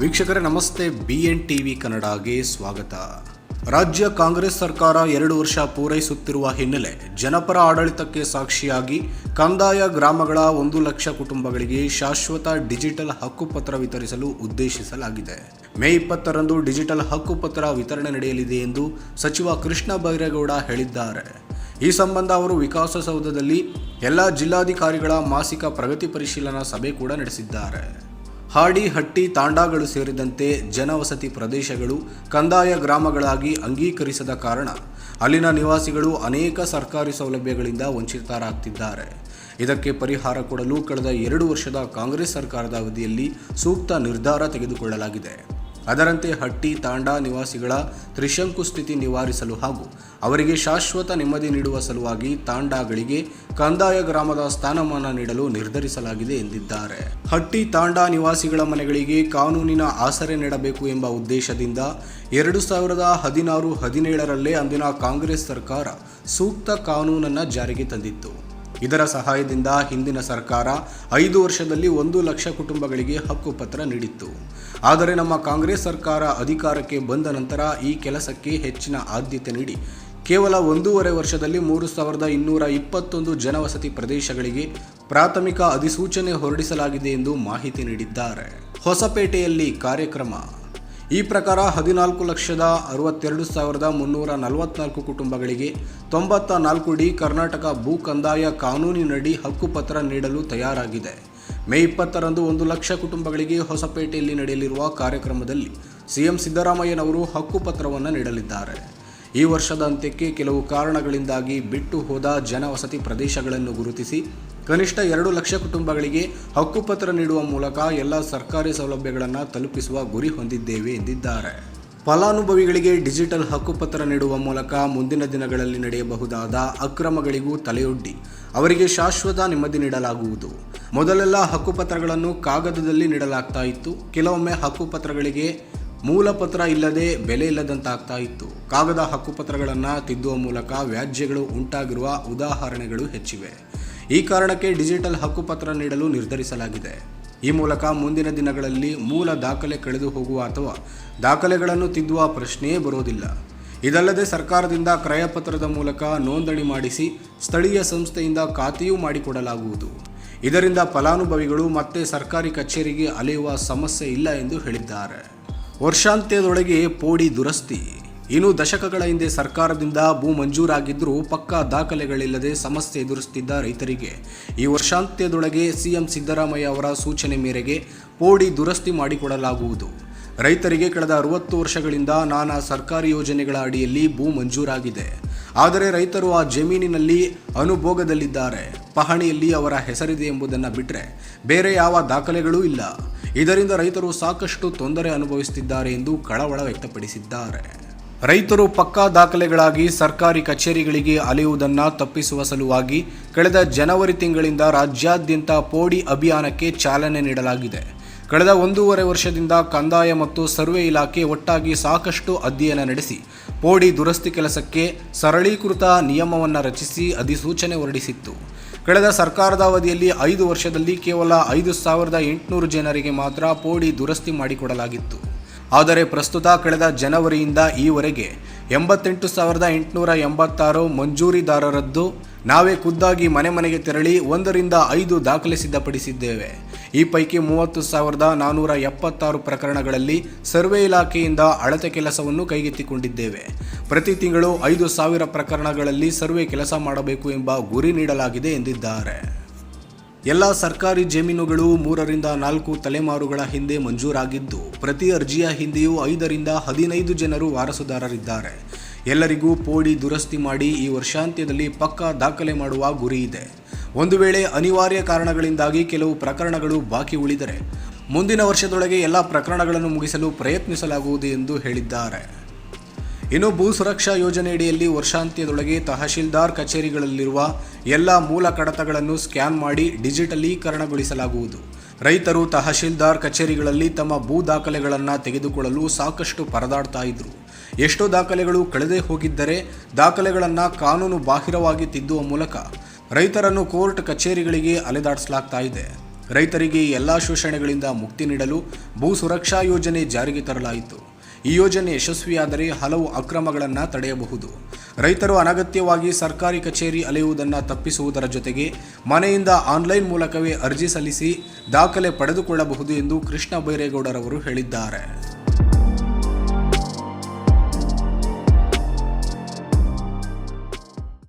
ವೀಕ್ಷಕರೇ, ನಮಸ್ತೆ. B N TV ಕನ್ನಡಗೆ ಸ್ವಾಗತ. ರಾಜ್ಯ ಕಾಂಗ್ರೆಸ್ ಸರ್ಕಾರ ಎರಡು ವರ್ಷ ಪೂರೈಸುತ್ತಿರುವ ಹಿನ್ನೆಲೆ ಜನಪರ ಆಡಳಿತಕ್ಕೆ ಸಾಕ್ಷಿಯಾಗಿ ಕಂದಾಯ ಗ್ರಾಮಗಳ ಒಂದು ಲಕ್ಷ ಕುಟುಂಬಗಳಿಗೆ ಶಾಶ್ವತ ಡಿಜಿಟಲ್ ಹಕ್ಕುಪತ್ರ ವಿತರಿಸಲು ಉದ್ದೇಶಿಸಲಾಗಿದೆ. ಮೇ ಇಪ್ಪತ್ತರಂದು ಡಿಜಿಟಲ್ ಹಕ್ಕುಪತ್ರ ವಿತರಣೆ ನಡೆಯಲಿದೆ ಎಂದು ಸಚಿವ ಕೃಷ್ಣ ಬೈರೇಗೌಡ ಹೇಳಿದ್ದಾರೆ. ಈ ಸಂಬಂಧ ಅವರು ವಿಕಾಸಸೌಧದಲ್ಲಿ ಎಲ್ಲ ಜಿಲ್ಲಾಧಿಕಾರಿಗಳ ಮಾಸಿಕ ಪ್ರಗತಿ ಪರಿಶೀಲನಾ ಸಭೆ ಕೂಡ ನಡೆಸಿದ್ದಾರೆ. ಹಾಡಿ, ಹಟ್ಟಿ, ತಾಂಡಾಗಳು ಸೇರಿದಂತೆ ಜನವಸತಿ ಪ್ರದೇಶಗಳು ಕಂದಾಯ ಗ್ರಾಮಗಳಾಗಿ ಅಂಗೀಕರಿಸದ ಕಾರಣ ಅಲ್ಲಿನ ನಿವಾಸಿಗಳು ಅನೇಕ ಸರ್ಕಾರಿ ಸೌಲಭ್ಯಗಳಿಂದ ವಂಚಿತರಾಗ್ತಿದ್ದಾರೆ. ಇದಕ್ಕೆ ಪರಿಹಾರ ಕೊಡಲು ಕಳೆದ ಎರಡು ವರ್ಷದ ಕಾಂಗ್ರೆಸ್ ಸರ್ಕಾರದ ಅವಧಿಯಲ್ಲಿ ಸೂಕ್ತ ನಿರ್ಧಾರ ತೆಗೆದುಕೊಳ್ಳಲಾಗಿದೆ. ಅದರಂತೆ ಹಟ್ಟಿ, ತಾಂಡಾ ನಿವಾಸಿಗಳ ತ್ರಿಶಂಕು ಸ್ಥಿತಿ ನಿವಾರಿಸಲು ಹಾಗೂ ಅವರಿಗೆ ಶಾಶ್ವತ ನೆಮ್ಮದಿ ನೀಡುವ ಸಲುವಾಗಿ ತಾಂಡಾಗಳಿಗೆ ಕಂದಾಯ ಗ್ರಾಮದ ಸ್ಥಾನಮಾನ ನೀಡಲು ನಿರ್ಧರಿಸಲಾಗಿದೆ ಎಂದಿದ್ದಾರೆ. ಹಟ್ಟಿ, ತಾಂಡಾ ನಿವಾಸಿಗಳ ಮನೆಗಳಿಗೆ ಕಾನೂನಿನ ಆಸರೆ ನೀಡಬೇಕು ಎಂಬ ಉದ್ದೇಶದಿಂದ ಎರಡು ಸಾವಿರದ ಹದಿನಾರು, ಹದಿನೇಳರಲ್ಲೇ ಅಂದಿನ ಕಾಂಗ್ರೆಸ್ ಸರ್ಕಾರ ಸೂಕ್ತ ಕಾನೂನನ್ನು ಜಾರಿಗೆ ತಂದಿತ್ತು. ಇದರ ಸಹಾಯದಿಂದ ಹಿಂದಿನ ಸರ್ಕಾರ ಐದು ವರ್ಷದಲ್ಲಿ ಒಂದು ಲಕ್ಷ ಕುಟುಂಬಗಳಿಗೆ ಹಕ್ಕುಪತ್ರ ನೀಡಿತ್ತು. ಆದರೆ ನಮ್ಮ ಕಾಂಗ್ರೆಸ್ ಸರ್ಕಾರ ಅಧಿಕಾರಕ್ಕೆ ಬಂದ ನಂತರ ಈ ಕೆಲಸಕ್ಕೆ ಹೆಚ್ಚಿನ ಆದ್ಯತೆ ನೀಡಿ, ಕೇವಲ ಒಂದೂವರೆ ವರ್ಷದಲ್ಲಿ ಮೂರು ಸಾವಿರದ ಇನ್ನೂರ ಇಪ್ಪತ್ತೊಂದು ಜನವಸತಿ ಪ್ರದೇಶಗಳಿಗೆ ಪ್ರಾಥಮಿಕ ಅಧಿಸೂಚನೆ ಹೊರಡಿಸಲಾಗಿದೆ ಎಂದು ಮಾಹಿತಿ ನೀಡಿದ್ದಾರೆ. ಹೊಸಪೇಟೆಯಲ್ಲಿ ಕಾರ್ಯಕ್ರಮ. ಈ ಪ್ರಕಾರ ಹದಿನಾಲ್ಕು ಲಕ್ಷದ ಅರವತ್ತೆರಡು ಸಾವಿರದ ಮುನ್ನೂರ ನಲವತ್ನಾಲ್ಕು ಕುಟುಂಬಗಳಿಗೆ ತೊಂಬತ್ತ ನಾಲ್ಕು ಡಿ ಕರ್ನಾಟಕ ಭೂ ಕಂದಾಯ ಕಾನೂನಿನಡಿ ಹಕ್ಕುಪತ್ರ ನೀಡಲು ತಯಾರಾಗಿದೆ. ಮೇ ಇಪ್ಪತ್ತರಂದು ಒಂದು ಲಕ್ಷ ಕುಟುಂಬಗಳಿಗೆ ಹೊಸಪೇಟೆಯಲ್ಲಿ ನಡೆಯಲಿರುವ ಕಾರ್ಯಕ್ರಮದಲ್ಲಿ ಸಿಎಂ ಸಿದ್ದರಾಮಯ್ಯನವರು ಹಕ್ಕುಪತ್ರವನ್ನು ನೀಡಲಿದ್ದಾರೆ. ಈ ವರ್ಷದ ಅಂತ್ಯಕ್ಕೆ ಕೆಲವು ಕಾರಣಗಳಿಂದಾಗಿ ಬಿಟ್ಟು ಹೋದ ಜನವಸತಿ ಪ್ರದೇಶಗಳನ್ನು ಗುರುತಿಸಿ, ಕನಿಷ್ಠ ಎರಡು ಲಕ್ಷ ಕುಟುಂಬಗಳಿಗೆ ಹಕ್ಕುಪತ್ರ ನೀಡುವ ಮೂಲಕ ಎಲ್ಲ ಸರ್ಕಾರಿ ಸೌಲಭ್ಯಗಳನ್ನು ತಲುಪಿಸುವ ಗುರಿ ಹೊಂದಿದ್ದೇವೆ ಎಂದಿದ್ದಾರೆ. ಫಲಾನುಭವಿಗಳಿಗೆ ಡಿಜಿಟಲ್ ಹಕ್ಕುಪತ್ರ ನೀಡುವ ಮೂಲಕ ಮುಂದಿನ ದಿನಗಳಲ್ಲಿ ನಡೆಯಬಹುದಾದ ಅಕ್ರಮಗಳಿಗೂ ತಲೆಯೊಡ್ಡಿ, ಅವರಿಗೆ ಶಾಶ್ವತ ನೆಮ್ಮದಿ ನೀಡಲಾಗುವುದು. ಮೊದಲೆಲ್ಲ ಹಕ್ಕುಪತ್ರಗಳನ್ನು ಕಾಗದದಲ್ಲಿ ನೀಡಲಾಗ್ತಾ ಇತ್ತು, ಕೆಲವೊಮ್ಮೆ ಹಕ್ಕುಪತ್ರಗಳಿಗೆ ಮೂಲ ಪತ್ರ ಇಲ್ಲದೆ ಬೆಲೆ ಇಲ್ಲದಂತಾಗ್ತಾ ಇತ್ತು. ಕಾಗದ ಹಕ್ಕುಪತ್ರಗಳನ್ನು ತಿದ್ದುವ ಮೂಲಕ ವ್ಯಾಜ್ಯಗಳು ಉಂಟಾಗಿರುವ ಉದಾಹರಣೆಗಳು ಹೆಚ್ಚಿವೆ. ಈ ಕಾರಣಕ್ಕೆ ಡಿಜಿಟಲ್ ಹಕ್ಕುಪತ್ರ ನೀಡಲು ನಿರ್ಧರಿಸಲಾಗಿದೆ. ಈ ಮೂಲಕ ಮುಂದಿನ ದಿನಗಳಲ್ಲಿ ಮೂಲ ದಾಖಲೆ ಕಳೆದು ಹೋಗುವ ಅಥವಾ ದಾಖಲೆಗಳನ್ನು ತಿದ್ದುವ ಪ್ರಶ್ನೆಯೇ ಬರೋದಿಲ್ಲ. ಇದಲ್ಲದೆ ಸರ್ಕಾರದಿಂದ ಕ್ರಯಪತ್ರದ ಮೂಲಕ ನೋಂದಣಿ ಮಾಡಿಸಿ ಸ್ಥಳೀಯ ಸಂಸ್ಥೆಯಿಂದ ಖಾತೆಯೂ ಮಾಡಿಕೊಡಲಾಗುವುದು. ಇದರಿಂದ ಫಲಾನುಭವಿಗಳು ಮತ್ತೆ ಸರ್ಕಾರಿ ಕಚೇರಿಗೆ ಅಲೆಯುವ ಸಮಸ್ಯೆ ಇಲ್ಲ ಎಂದು ಹೇಳಿದ್ದಾರೆ. ವರ್ಷಾಂತ್ಯದೊಳಗೆ ಪೋಡಿ ದುರಸ್ತಿ. ಇನ್ನು ದಶಕಗಳ ಹಿಂದೆ ಸರ್ಕಾರದಿಂದ ಭೂ ಮಂಜೂರಾಗಿದ್ದರೂ ಪಕ್ಕಾ ದಾಖಲೆಗಳಿಲ್ಲದೆ ಸಮಸ್ಯೆ ಎದುರಿಸುತ್ತಿದ್ದ ರೈತರಿಗೆ. ಈ ವರ್ಷಾಂತ್ಯದೊಳಗೆ ಸಿಎಂ ಸಿದ್ದರಾಮಯ್ಯ ಅವರ ಸೂಚನೆ ಮೇರೆಗೆ ಪೋಡಿ ದುರಸ್ತಿ ಮಾಡಿಕೊಡಲಾಗುವುದು. ರೈತರಿಗೆ ಕಳೆದ ಅರವತ್ತು ವರ್ಷಗಳಿಂದ ನಾನಾ ಸರ್ಕಾರಿ ಯೋಜನೆಗಳ ಅಡಿಯಲ್ಲಿ ಭೂ ಮಂಜೂರಾಗಿದೆ. ಆದರೆ ರೈತರು ಆ ಜಮೀನಿನಲ್ಲಿ ಅನುಭೋಗದಲ್ಲಿದ್ದಾರೆ. ಪಹಣಿಯಲ್ಲಿ ಅವರ ಹೆಸರಿದೆ ಎಂಬುದನ್ನು ಬಿಟ್ಟರೆ ಬೇರೆ ಯಾವ ದಾಖಲೆಗಳೂ ಇಲ್ಲ. ಇದರಿಂದ ರೈತರು ಸಾಕಷ್ಟು ತೊಂದರೆ ಅನುಭವಿಸುತ್ತಿದ್ದಾರೆ ಎಂದು ಕಳವಳ ವ್ಯಕ್ತಪಡಿಸಿದ್ದಾರೆ. ರೈತರು ಪಕ್ಕಾ ದಾಖಲೆಗಳಾಗಿ ಸರ್ಕಾರಿ ಕಚೇರಿಗಳಿಗೆ ಅಲೆಯುವುದನ್ನು ತಪ್ಪಿಸುವ ಸಲುವಾಗಿ ಕಳೆದ ಜನವರಿ ತಿಂಗಳಿಂದ ರಾಜ್ಯಾದ್ಯಂತ ಪೋಡಿ ಅಭಿಯಾನಕ್ಕೆ ಚಾಲನೆ ನೀಡಲಾಗಿದೆ. ಕಳೆದ ಒಂದೂವರೆ ವರ್ಷದಿಂದ ಕಂದಾಯ ಮತ್ತು ಸರ್ವೆ ಇಲಾಖೆ ಒಟ್ಟಾಗಿ ಸಾಕಷ್ಟು ಅಧ್ಯಯನ ನಡೆಸಿ ಪೋಡಿ ದುರಸ್ತಿ ಕೆಲಸಕ್ಕೆ ಸರಳೀಕೃತ ನಿಯಮವನ್ನು ರಚಿಸಿ ಅಧಿಸೂಚನೆ ಹೊರಡಿಸಿತ್ತು. ಕಳೆದ ಸರ್ಕಾರದ ಅವಧಿಯಲ್ಲಿ ಐದು ವರ್ಷದಲ್ಲಿ ಕೇವಲ ಐದು ಸಾವಿರದ ಎಂಟುನೂರು ಜನರಿಗೆ ಮಾತ್ರ ಪೋಡಿ ದುರಸ್ತಿ ಮಾಡಿಕೊಡಲಾಗಿತ್ತು. ಆದರೆ ಪ್ರಸ್ತುತ ಕಳೆದ ಜನವರಿಯಿಂದ ಈವರೆಗೆ ಎಂಬತ್ತೆಂಟು ಸಾವಿರದ ಎಂಟುನೂರ ಎಂಬತ್ತಾರು ಮಂಜೂರಿದಾರರದ್ದು ನಾವೇ ಖುದ್ದಾಗಿ ಮನೆ ಮನೆಗೆ ತೆರಳಿ ಒಂದರಿಂದ ಐದು ದಾಖಲೆ ಸಿದ್ಧಪಡಿಸಿದ್ದೇವೆ. ಈ ಪೈಕಿ ಮೂವತ್ತು ಸಾವಿರದ ನಾನ್ನೂರ ಎಪ್ಪತ್ತಾರು ಪ್ರಕರಣಗಳಲ್ಲಿ ಸರ್ವೆ ಇಲಾಖೆಯಿಂದ ಅಳತೆ ಕೆಲಸವನ್ನು ಕೈಗೆತ್ತಿಕೊಂಡಿದ್ದೇವೆ. ಪ್ರತಿ ತಿಂಗಳು ಐದು ಸಾವಿರ ಪ್ರಕರಣಗಳಲ್ಲಿ ಸರ್ವೆ ಕೆಲಸ ಮಾಡಬೇಕು ಎಂಬ ಗುರಿ ನೀಡಲಾಗಿದೆ ಎಂದಿದ್ದಾರೆ. ಎಲ್ಲ ಸರ್ಕಾರಿ ಜಮೀನುಗಳು ಮೂರರಿಂದ ನಾಲ್ಕು ತಲೆಮಾರುಗಳ ಹಿಂದೆ ಮಂಜೂರಾಗಿದ್ದು, ಪ್ರತಿ ಅರ್ಜಿಯ ಹಿಂದೆಯೂ ಐದರಿಂದ ಹದಿನೈದು ಜನರು ವಾರಸುದಾರರಿದ್ದಾರೆ. ಎಲ್ಲರಿಗೂ ಪೋಡಿ ದುರಸ್ತಿ ಮಾಡಿ ಈ ವರ್ಷಾಂತ್ಯದಲ್ಲಿ ಪಕ್ಕಾ ದಾಖಲೆ ಮಾಡುವ ಗುರಿ ಇದೆ. ಒಂದು ವೇಳೆ ಅನಿವಾರ್ಯ ಕಾರಣಗಳಿಂದಾಗಿ ಕೆಲವು ಪ್ರಕರಣಗಳು ಬಾಕಿ ಉಳಿದರೆ ಮುಂದಿನ ವರ್ಷದೊಳಗೆ ಎಲ್ಲ ಪ್ರಕರಣಗಳನ್ನು ಮುಗಿಸಲು ಪ್ರಯತ್ನಿಸಲಾಗುವುದು ಎಂದು ಹೇಳಿದ್ದಾರೆ. ಇನ್ನು ಭೂ ಸುರಕ್ಷಾ ಯೋಜನೆಯಡಿಯಲ್ಲಿ ವರ್ಷಾಂತ್ಯದೊಳಗೆ ತಹಶೀಲ್ದಾರ್ ಕಚೇರಿಗಳಲ್ಲಿರುವ ಎಲ್ಲ ಮೂಲ ಕಡತಗಳನ್ನು ಸ್ಕ್ಯಾನ್ ಮಾಡಿ ಡಿಜಿಟಲೀಕರಣಗೊಳಿಸಲಾಗುವುದು. ರೈತರು ತಹಶೀಲ್ದಾರ್ ಕಚೇರಿಗಳಲ್ಲಿ ತಮ್ಮ ಭೂ ದಾಖಲೆಗಳನ್ನು ತೆಗೆದುಕೊಳ್ಳಲು ಸಾಕಷ್ಟು ಪರದಾಡ್ತಾ ಇದ್ರು. ಎಷ್ಟೋ ದಾಖಲೆಗಳು ಕಳೆದೇ ಹೋಗಿದ್ದರೆ ದಾಖಲೆಗಳನ್ನು ಕಾನೂನು ಬಾಹಿರವಾಗಿ ತಿದ್ದುವ ಮೂಲಕ ರೈತರನ್ನು ಕೋರ್ಟ್ ಕಚೇರಿಗಳಿಗೆ ಅಲೆದಾಡಿಸಲಾಗ್ತಾ ಇದೆ. ರೈತರಿಗೆ ಎಲ್ಲ ಶೋಷಣೆಗಳಿಂದ ಮುಕ್ತಿ ನೀಡಲು ಭೂ ಸುರಕ್ಷಾ ಯೋಜನೆ ಜಾರಿಗೆ ತರಲಾಯಿತು. ಈ ಯೋಜನೆ ಯಶಸ್ವಿಯಾದರೆ ಹಲವು ಅಕ್ರಮಗಳನ್ನು ತಡೆಯಬಹುದು. ರೈತರು ಅನಗತ್ಯವಾಗಿ ಸರ್ಕಾರಿ ಕಚೇರಿ ಅಲೆಯುವುದನ್ನು ತಪ್ಪಿಸುವುದರ ಜೊತೆಗೆ ಮನೆಯಿಂದ ಆನ್ಲೈನ್ ಮೂಲಕವೇ ಅರ್ಜಿ ಸಲ್ಲಿಸಿ ದಾಖಲೆ ಪಡೆದುಕೊಳ್ಳಬಹುದು ಎಂದು ಕೃಷ್ಣ ಬೈರೇಗೌಡರವರು ಹೇಳಿದ್ದಾರೆ.